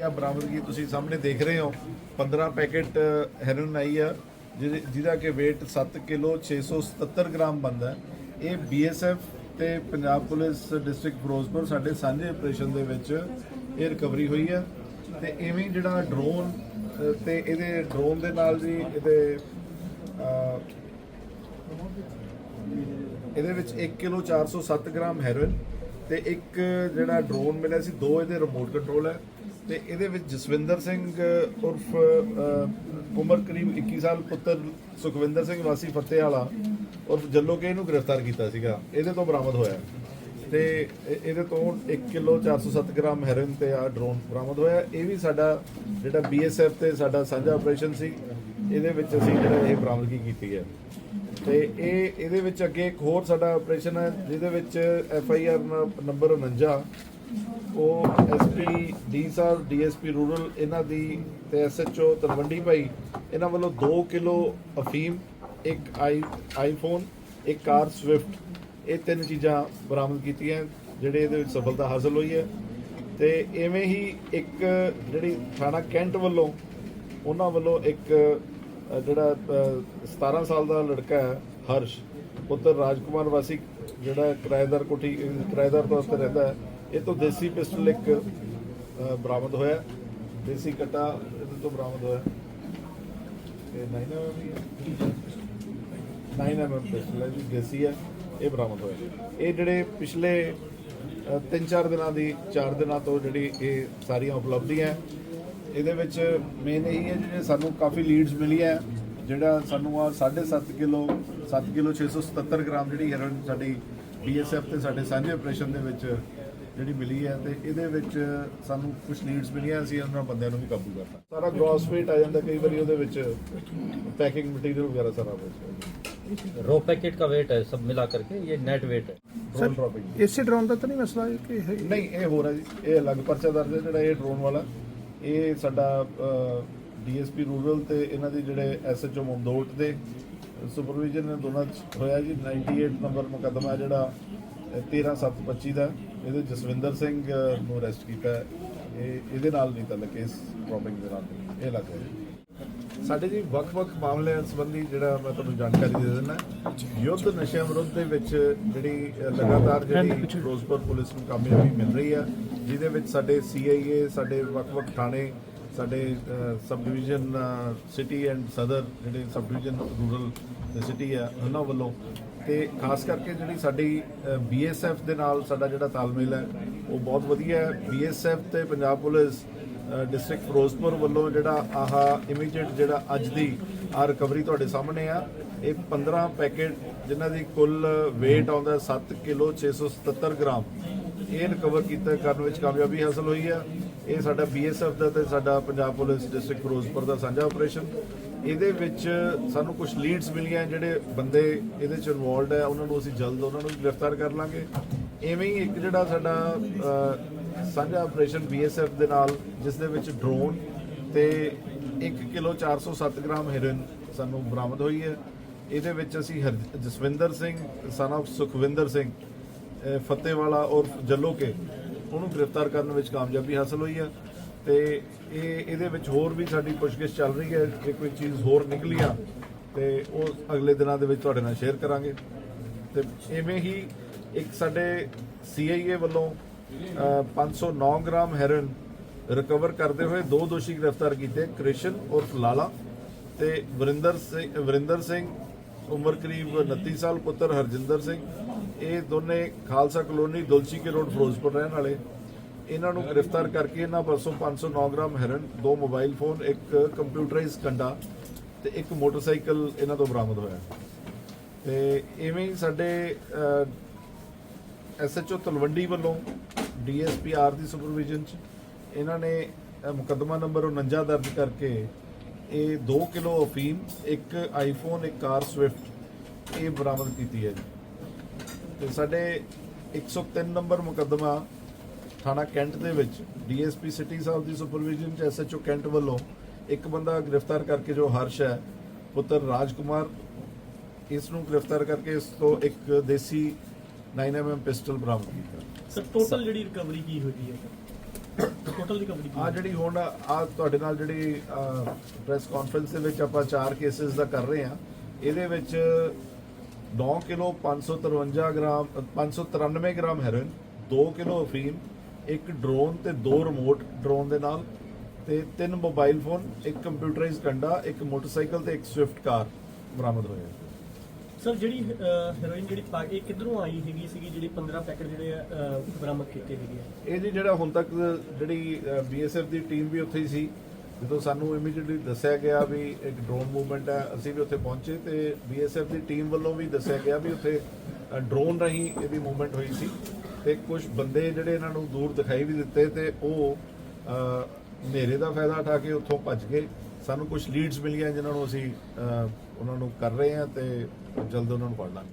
ਇਹ ਬਰਾਮਦਗੀ ਤੁਸੀਂ ਸਾਹਮਣੇ ਦੇਖ ਰਹੇ ਹੋ? 15 ਪੈਕੇਟ ਹੈਰੋਇਨ ਆਈ ਆ, ਜਿਹਦੇ- ਜਿਹਦਾ ਕਿ weight 7 ਕਿਲੋ 677 ਗ੍ਰਾਮ ਬਣਦਾ ਹੈ। ਇਹ ਬੀਐਸਐਫ ਤੇ ਪੰਜਾਬ ਪੁਲਿਸ ਡਿਸਟ੍ਰਿਕਟ ਫਿਰੋਜ਼ਪੁਰ ਸਾਡੇ ਸਾਂਝੇ ਆਪਰੇਸ਼ਨ ਦੇ ਵਿੱਚ ਇਹ ਰਿਕਵਰੀ ਹੋਈ ਹੈ। ਤੇ ਐਵੇਂ ਜਿਹੜਾ ਡਰੋਨ ਤੇ ਇਹਦੇ ਡਰੋਨ ਦੇ ਨਾਲ ਜੀ ਇਹਦੇ ਇਹਦੇ ਵਿੱਚ 1 ਕਿਲੋ 407 ਗ੍ਰਾਮ ਹੈਰੋਇਨ ਤੇ ਇੱਕ ਜਿਹੜਾ ਡਰੋਨ ਮਿਲਿਆ ਸੀ, ਦੋ ਇਹਦੇ ਰਿਮੋਟ ਕੰਟਰੋਲ ਹੈ। ਤੇ ਇਹਦੇ ਵਿੱਚ ਜਸਵਿੰਦਰ ਸਿੰਘ ਉਰਫ ਉਮਰ ਕਰੀਬ 21 ਸਾਲ ਪੁੱਤਰ ਸੁਖਵਿੰਦਰ ਸਿੰਘ ਵਾਸੀ ਫਤਿਹ ਵਾਲਾ ਉਰਫ ਜੱਲੋਕੇ ਇਹਨੂੰ ਗ੍ਰਿਫਤਾਰ ਕੀਤਾ ਸੀਗਾ। ਇਹਦੇ ਤੋਂ ਬਰਾਮਦ ਹੋਇਆ। ਤੇ ਇਹ- ਇਹਦੇ ਤੋਂ 1 ਕਿਲੋ 407 ਗ੍ਰਾਮ ਹੈਰੋਇਨ ਤੇ ਆ ਡਰੋਨ ਬਰਾਮਦ ਹੋਇਆ। ਇਹ ਵੀ ਸਾਡਾ ਜਿਹੜਾ ਬੀਐਸਐਫ ਤੇ ਸਾਡਾ ਸਾਂਝਾ ਆਪਰੇਸ਼ਨ ਸੀ, ਇਹਦੇ ਵਿੱਚ ਅਸੀਂ ਜਿਹੜਾ ਇਹ ਬਰਾਮਦਗੀ ਕੀਤੀ ਹੈ। ਤੇ ਇਹ, ਇਹਦੇ ਵਿੱਚ ਅੱਗੇ ਇੱਕ ਹੋਰ ਸਾਡਾ ਆਪਰੇਸ਼ਨ ਹੈ, ਜਿਹਦੇ ਵਿੱਚ ਐਫ ਆਈ ਆਰ ਨੰਬਰ 49 ਉਹ ਐਸਪੀ ਡੀ ਸਾਹਿਬ ਡੀਐਸਪੀ ਰੂਰਲ ਇਹਨਾਂ ਦੀ ਤੇ ਐਸਐਚਓ ਤਲਵੰਡੀ ਭਾਈ ਇਹਨਾਂ ਵੱਲੋਂ 2 ਕਿਲੋ ਅਫੀਮ ਇੱਕ ਆਈ ਆਈਫੋਨ ਇੱਕ ਕਾਰ ਸਵਿਫਟ ਇਹ ਤਿੰਨ ਚੀਜ਼ਾਂ ਬਰਾਮਦ ਕੀਤੀਆਂ ਜਿਹੜੇ ਇਹਦੇ ਵਿੱਚ ਸਫਲਤਾ ਹਾਸਲ ਹੋਈ ਹੈ। ਤੇ ਐਵੇਂ ਹੀ ਇੱਕ ਜਿਹੜੀ ਥਾਣਾ ਕੈਂਟ ਵੱਲੋਂ ਉਹਨਾਂ ਵੱਲੋਂ ਇੱਕ ਜਿਹੜਾ ਅ, 17 ਸਾਲ ਦਾ ਲੜਕਾ ਹੈ ਹਰਸ਼ ਪੁੱਤਰ ਰਾਜਕੁਮਾਰ ਵਾਸੀ ਜਿਹੜਾ ਕਿਰਾਏਦਾਰ ਕੋਠੀ ਕਿਰਾਏਦਾਰ ਤੌਰ ਤੇ ਰਹਿੰਦਾ ਹੈ ਇਹ ਤੋਂ ਦੇਸੀ ਪਿਸਟਲ ਇੱਕ ਬਰਾਮਦ ਹੋਇਆ। ਦੇਸੀ ਕਟਾ ਇਹਦੇ ਤੋਂ ਬਰਾਮਦ ਹੋਇਆ। ਇਹ 9 ਐਮ ਵੀ ਹੈ। 9 ਐਮ ਪਿਸਟਲ ਹੈ ਜੀ, ਦੇਸੀ ਹੈ। ਇਹ ਬਰਾਮਦ ਹੋਇਆ। ਇਹ ਜਿਹੜੇ ਪਿਛਲੇ 3-4 ਦਿਨਾਂ ਦੀ 4 ਦਿਨਾਂ ਤੋਂ ਜਿਹੜੀ ਇਹ ਸਾਰੀਆਂ ਉਪਲਬਧੀਆਂ ਇਹਦੇ ਵਿੱਚ ਮੇਨ ਇਹ ਹੈ ਜਿਹੜੇ ਸਾਨੂੰ ਕਾਫੀ ਲੀਡਸ ਮਿਲੀਆਂ ਜਿਹੜਾ ਸਾਨੂੰ ਆ 7.5 ਕਿਲੋ 7 ਕਿਲੋ 677 ਗ੍ਰਾਮ ਜਿਹੜੀ ਹੈਰਨ ਸਾਡੀ ਬੀਐਸਐਫ ਤੇ ਸਾਡੇ ਸਾਂਝੇ ਆਪਰੇਸ਼ਨ ਦੇ ਵਿੱਚ ਜਿਹੜੀ ਮਿਲੀ ਹੈ ਤੇ ਇਹਦੇ ਵਿੱਚ ਸਾਨੂੰ ਕੁਝ ਨੀਡਸ ਮਿਲੀਆਂ ਅਸੀਂ ਉਹਨਾਂ ਬੰਦਿਆਂ ਨੂੰ ਵੀ ਕਾਬੂ ਕਰਨਾ ਸਾਰਾ ਗ੍ਰੋਸ ਵੇਟ ਆ ਜਾਂਦਾ ਕਈ ਵਾਰੀ ਉਹਦੇ ਵਿੱਚ ਪੈਕਿੰਗ ਮਟੀਰੀਅਲ ਵਗੈਰਾ ਸਾਰਾ ਕੁਝ ਰੋ ਪੈਕੇਟ ਦਾ weight ਹੈ ਸਭ ਮਿਲਾ ਕਰਕੇ ਇਹ ਨੈਟ weight ਹੈ। ਡਰੋਨ ਪ੍ਰੋਪਰਟੀ ਇਸੇ ਡਰੋਨ ਦਾ ਤਾਂ ਨਹੀਂ ਮਸਲਾ ਹੈ ਕਿ ਨਹੀਂ ਇਹ ਹੋ ਰਿਹਾ ਜੀ ਇਹ ਅਲੱਗ ਪਰਚਾ ਦਰਜ ਹੈ ਜਿਹੜਾ ਇਹ ਡਰੋਨ ਵਾਲਾ। ਇਹ ਸਾਡਾ ਡੀਐਸਪੀ ਰੂਰਲ ਤੇ ਇਹਨਾਂ ਦੇ ਜਿਹੜੇ ਐਸਐਚਓ ਮੰਦੋਟ ਦੇ ਸੁਪਰਵਿਜ਼ਨ ਦੋਨਾਂ ਹੋਇਆ ਜੀ। 98 ਨੰਬਰ ਮੁਕਦਮਾ ਜਿਹੜਾ 13725 ਦਾ ਇਹਦੇ ਜਸਵਿੰਦਰ ਸਿੰਘ ਨੂੰ ਅਰੈਸਟ ਕੀਤਾ ਹੈ। ਇਹ ਇਹਦੇ ਨਾਲ ਨਹੀਂ ਤਾਂ ਕੇਸ ਡ੍ਰੌਪਿੰਗ ਦੇ ਨਾਲ। ਇਹ ਲੱਗ ਰਿਹਾ ਸਾਡੇ ਜੀ ਵੱਖ-ਵੱਖ ਮਾਮਲਿਆਂ ਸੰਬੰਧੀ ਜਿਹੜਾ ਮੈਂ ਤੁਹਾਨੂੰ ਜਾਣਕਾਰੀ ਦੇ ਦਿੰਦਾ ਯੁੱਧ ਨਸ਼ਿਆਂ ਵਿਰੁੱਧ ਦੇ ਵਿੱਚ ਜਿਹੜੀ ਲਗਾਤਾਰ ਜਿਹੜੀ ਫਿਰੋਜ਼ਪੁਰ ਪੁਲਿਸ ਨੂੰ ਕਾਮਯਾਬੀ ਮਿਲ ਰਹੀ ਆ ਜਿਹਦੇ ਵਿੱਚ ਸਾਡੇ ਸੀਆਈਏ ਸਾਡੇ ਵੱਖ-ਵੱਖ ਥਾਣੇ ਸਾਡੇ ਸਬ ਡਿਵੀਜ਼ਨ ਸਿਟੀ ਐਂਡ ਸਦਰ ਜਿਹੜੇ ਸਬ ਡਿਵੀਜ਼ਨ ਰੂਰਲ ਸਿਟੀ ਆ ਉਹਨਾਂ ਵੱਲੋਂ ਤੇ ਖਾਸ ਕਰਕੇ ਜਿਹੜੀ ਸਾਡੀ ਬੀਐਸਐਫ ਦੇ ਨਾਲ ਸਾਡਾ ਜਿਹੜਾ ਤਾਲਮੇਲ ਹੈ, ਉਹ ਬਹੁਤ ਵਧੀਆ ਹੈ। ਬੀਐਸਐਫ ਤੇ ਪੰਜਾਬ ਪੁਲਿਸ ਡਿਸਟ੍ਰਿਕਟ ਫਿਰੋਜ਼ਪੁਰ ਵੱਲੋਂ ਜਿਹੜਾ ਆਹ ਇਮੀਡੀਏਟ ਜਿਹੜਾ ਅੱਜ ਦੀ ਆ ਰਿਕਵਰੀ ਤੁਹਾਡੇ ਸਾਹਮਣੇ ਆ, ਇਹ 15 ਪੈਕੇਟ ਜਿਨ੍ਹਾਂ ਦੀ ਕੁੱਲ weight ਆਉਂਦਾ 7 ਕਿਲੋ 677 ਗ੍ਰਾਮ, ਇਹ ਰਿਕਵਰ ਕੀਤਾ, ਕਰਨ ਵਿੱਚ ਕਾਮਯਾਬੀ ਹਾਸਲ ਹੋਈ ਆ। ਇਹ ਸਾਡਾ ਬੀਐਸਐਫ ਦਾ ਤੇ ਸਾਡਾ ਪੰਜਾਬ ਪੁਲਿਸ, ਡਿਸਟ੍ਰਿਕਟ ਫਿਰੋਜ਼ਪੁਰ ਦਾ ਸਾਂਝਾ ਆਪਰੇਸ਼ਨ ਇਹਦੇ ਵਿੱਚ ਸਾਨੂੰ ਕੁਝ ਲੀਡਸ ਮਿਲੀਆਂ ਜਿਹੜੇ ਬੰਦੇ ਇਹਦੇ ਚ ਇਨਵੋਲਡ ਹੈ ਉਹਨਾਂ ਨੂੰ ਅਸੀਂ ਜਲਦ ਉਹਨਾਂ ਨੂੰ ਗ੍ਰਿਫਤਾਰ ਕਰ ਲਾਂਗੇ। ਐਵੇਂ ਹੀ ਇੱਕ ਜਿਹੜਾ ਸਾਡਾ ਅ, ਸਾਂਝਾ ਆਪਰੇਸ਼ਨ ਬੀਐਸਐਫ ਦੇ ਨਾਲ ਜਿਸ ਦੇ ਵਿੱਚ ਡਰੋਨ ਤੇ 1 ਕਿਲੋ 407 ਗ੍ਰਾਮ ਹੈਰੋਇਨ ਸਾਨੂੰ ਬਰਾਮਦ ਹੋਈ ਹੈ। ਇਹਦੇ ਵਿੱਚ ਅਸੀਂ ਹਰ- ਜਸਵਿੰਦਰ ਸਿੰਘ ਸਨ of ਸੁਖਵਿੰਦਰ ਸਿੰਘ ਅਹ ਫਤਿਹਵਾਲਾ ਔਰ ਜੱਲੋਕੇ ਉਹਨੂੰ ਗ੍ਰਿਫਤਾਰ ਕਰਨ ਵਿੱਚ ਕਾਮਯਾਬੀ ਹਾਸਲ ਹੋਈ ਹੈ। ਤੇ ਇਹ ਇਹਦੇ ਵਿੱਚ ਹੋਰ ਵੀ ਸਾਡੀ ਪੁੱਛਗਿੱਛ ਚੱਲ ਰਹੀ ਹੈ ਜੇ ਕੋਈ ਚੀਜ਼ ਹੋਰ ਨਿਕਲੀ ਆ ਤੇ ਉਹ ਅਗਲੇ ਦਿਨਾਂ ਦੇ ਵਿੱਚ ਤੁਹਾਡੇ ਨਾਲ ਸ਼ੇਅਰ ਕਰਾਂਗੇ। ਤੇ ਐਵੇਂ ਹੀ ਇੱਕ ਸਾਡੇ ਸੀਆਈਏ ਵੱਲੋਂ ਅਹ, 509 ਗ੍ਰਾਮ ਹੈਰੋਇਨ ਰਿਕਵਰ ਕਰਦੇ ਹੋਏ ਦੋ ਦੋਸ਼ੀ ਗ੍ਰਿਫਤਾਰ ਕੀਤੇ ਕ੍ਰਿਸ਼ਨ ਉਰਫ ਲਾਲਾ ਤੇ ਵਰਿੰਦਰ ਸਿੰਘ ਵਰਿੰਦਰ ਸਿੰਘ ਉਮਰ ਕਰੀਬ 29 ਸਾਲ ਪੁੱਤਰ ਹਰਜਿੰਦਰ ਸਿੰਘ। ਇਹ ਦੋਨੇ ਖਾਲਸਾ ਕਲੋਨੀ ਦੁਲਚੀ ਕੇ ਰੋਡ ਫਿਰੋਜ਼ਪੁਰ ਰਹਿਣ ਵਾਲੇ। ਇਹਨਾਂ ਨੂੰ ਗ੍ਰਿਫਤਾਰ ਕਰਕੇ ਇਹਨਾਂ ਪਾਸੋਂ 509 ਗ੍ਰਾਮ ਹੈਰਨ ਦੋ ਮੋਬਾਈਲ ਫੋਨ, ਇੱਕ ਕੰਪਿਊਟਰਾਈਜ਼ ਕੰਡਾ ਤੇ ਇੱਕ ਮੋਟਰਸਾਈਕਲ ਇਹਨਾਂ ਤੋਂ ਬਰਾਮਦ ਹੋਇਆ। ਤੇ ਇਵੇਂ ਹੀ ਸਾਡੇ ਐਸਐਚਓ ਤਲਵੰਡੀ ਵੱਲੋਂ ਡੀਐਸਪੀਆਰ ਦੀ ਸੁਪਰਵਿਜ਼ਨ ਚ ਇਹਨਾਂ ਨੇ ਮੁਕੱਦਮਾ ਨੰਬਰ 49 ਦਰਜ ਕਰਕੇ ਇਹ 2 ਕਿਲੋ ਅਫੀਮ, ਇੱਕ ਆਈਫੋਨ, ਇੱਕ ਕਾਰ ਸਵਿਫਟ ਇਹ ਬਰਾਮਦ ਕੀਤੀ ਹੈ ਜੀ। ਤੇ ਸਾਡੇ 103 ਨੰਬਰ ਮੁਕੱਦਮਾ ਥਾਣਾ ਕੈਂਟ ਦੇ ਵਿੱਚ ਡੀਐਸਪੀ ਸਿਟੀ ਸਾਹਿਬ ਦੀ ਸੁਪਰਵਿਜ਼ਨ ਚ ਐਸਐਚਓ ਕੈਂਟ ਵੱਲੋਂ ਇੱਕ ਬੰਦਾ ਗ੍ਰਿਫਤਾਰ ਕਰਕੇ ਜੋ ਹਰਸ਼ ਹੈ ਪੁੱਤਰ ਰਾਜਕੁਮਾਰ ਇਸ ਨੂੰ ਗ੍ਰਿਫਤਾਰ ਕਰਕੇ ਇਸ ਤੋਂ ਇੱਕ ਦੇਸੀ 9mm ਪਿਸਟਲ ਬਰਾਮਦ ਕੀਤਾ। ਸਰ ਟੋਟਲ ਜਿਹੜੀ ਰਿਕਵਰੀ ਕੀ ਹੋਈ ਹੈ? ਟੋਟਲ ਰਿਕਵਰੀ ਆ ਜਿਹੜੀ ਹੁਣ ਆ ਤੁਹਾਡੇ ਨਾਲ ਜਿਹੜੀ ਪ੍ਰੈਸ ਕਾਨਫਰੰਸ ਦੇ ਵਿੱਚ ਆਪਾਂ ਚਾਰ ਕੇਸਿਸ ਦਾ ਕਰ ਰਹੇ ਆ ਇਹਦੇ ਵਿੱਚ 9 ਕਿਲੋ 553 ਗ੍ਰਾਮ ਅ, 593 ਗ੍ਰਾਮ ਹੈਰੋਇਨ 2 ਕਿਲੋ ਅਫੀਮ ਇੱਕ ਡਰੋਨ ਤੇ ਦੋ ਰਿਮੋਟ ਡਰੋਨ ਦੇ ਨਾਲ ਤੇ ਤਿੰਨ ਮੋਬਾਈਲ ਫੋਨ ਇੱਕ ਕੰਪਿਊਟਰਾਈਜ਼ਡ ਕੰਡਾ ਇੱਕ ਮੋਟਰਸਾਈਕਲ ਤੇ ਇੱਕ ਸਵਿਫਟ ਕਾਰ ਬਰਾਮਦ ਹੋਏ। ਸਰ ਜਿਹੜੀ ਹੈਰੋਇਨ ਜਿਹੜੀ ਪਾ ਇਹ ਕਿੱਧਰੋਂ ਆਈ ਹੈਗੀ ਸੀਗੀ ਜਿਹੜੀ 15 ਪੈਕੇਟ ਜਿਹੜੇ ਬਰਾਮਦ ਕੀਤੇ ਹੈਗੇ ਇਹ ਜੀ ਜਿਹੜਾ ਹੁਣ ਤੱਕ ਜਿਹੜੀ ਬੀਐਸਐਫ ਦੀ ਟੀਮ ਵੀ ਉੱਥੇ ਹੀ ਸੀ ਜਦੋਂ ਸਾਨੂੰ ਇਮੀਡੀਏਟਲੀ ਦੱਸਿਆ ਗਿਆ ਵੀ ਇੱਕ ਡਰੋਨ ਮੂਵਮੈਂਟ ਹੈ ਅਸੀਂ ਵੀ ਉੱਥੇ ਪਹੁੰਚੇ ਤੇ ਬੀਐਸਐਫ ਦੀ ਟੀਮ ਵੱਲੋਂ ਵੀ ਦੱਸਿਆ ਗਿਆ ਵੀ ਉੱਥੇ ਡਰੋਨ ਰਾਹੀਂ ਇਹਦੀ ਮੂਵਮੈਂਟ ਹੋਈ ਸੀ ਤੇ ਕੁਝ ਬੰਦੇ ਜਿਹੜੇ ਇਹਨਾਂ ਨੂੰ ਦੂਰ ਦਿਖਾਈ ਵੀ ਦਿੱਤੇ ਤੇ ਉਹ ਹਨੇਰੇ ਦਾ ਫਾਇਦਾ ਉਠਾ ਕੇ ਉੱਥੋਂ ਭੱਜ ਗਏ। ਸਾਨੂੰ ਕੁਝ ਲੀਡਸ ਮਿਲੀਆਂ ਜਿਨ੍ਹਾਂ ਨੂੰ ਅਸੀਂ ਉਹਨਾਂ ਨੂੰ ਕਰ ਰਹੇ ਹਾਂ ਤੇ ਜਲਦ ਉਹਨਾਂ ਨੂੰ ਫੜ ਲਾਂਗੇ।